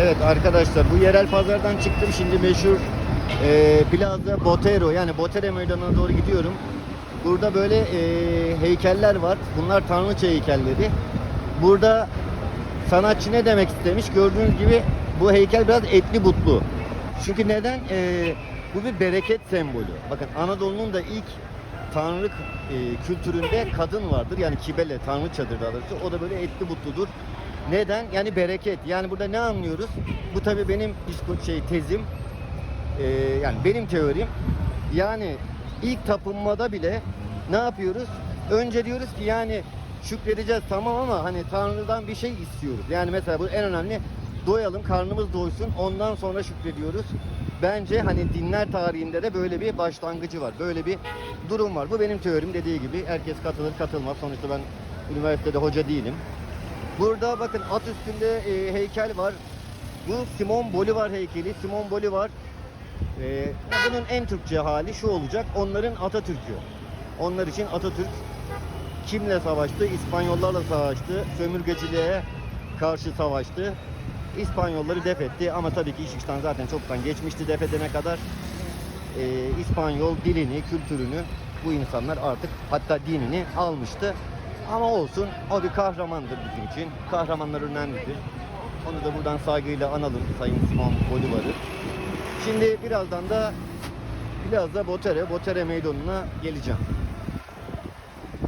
Evet arkadaşlar bu yerel pazardan çıktım şimdi meşhur e, Plaza Botero yani Botere meydanına doğru gidiyorum. Burada böyle e, heykeller var. Bunlar tanrıça heykelleri. Burada sanatçı ne demek istemiş? Gördüğünüz gibi bu heykel biraz etli butlu. Çünkü neden? E, bu bir bereket sembolü. Bakın Anadolu'nun da ilk tanrı e, kültüründe kadın vardır. Yani kibele, tanrıçadır daha doğrusu. O da böyle etli butludur. Neden? Yani bereket. Yani burada ne anlıyoruz? Bu tabii benim şey tezim. Ee, yani benim teorim. Yani ilk tapınmada bile ne yapıyoruz? Önce diyoruz ki yani şükredeceğiz tamam ama hani Tanrı'dan bir şey istiyoruz. Yani mesela bu en önemli doyalım, karnımız doysun. Ondan sonra şükrediyoruz. Bence hani dinler tarihinde de böyle bir başlangıcı var. Böyle bir durum var. Bu benim teorim dediği gibi. Herkes katılır katılmaz. Sonuçta ben üniversitede hoca değilim. Burada bakın at üstünde e, heykel var. Bu Simon Bolivar heykeli. Simon Bolivar e, bunun en Türkçe hali şu olacak. Onların Atatürk'ü. Onlar için Atatürk kimle savaştı? İspanyollarla savaştı. Sömürgeciliğe karşı savaştı. İspanyolları def etti ama tabii ki iş işten zaten çoktan geçmişti def edene kadar. E, İspanyol dilini, kültürünü bu insanlar artık hatta dinini almıştı. Ama olsun o bir kahramandır bizim için. Kahramanlar önemlidir. Onu da buradan saygıyla analım Sayın Simon Bolivar'ı. Şimdi birazdan da Plaza Botere, Botere Meydanı'na geleceğim.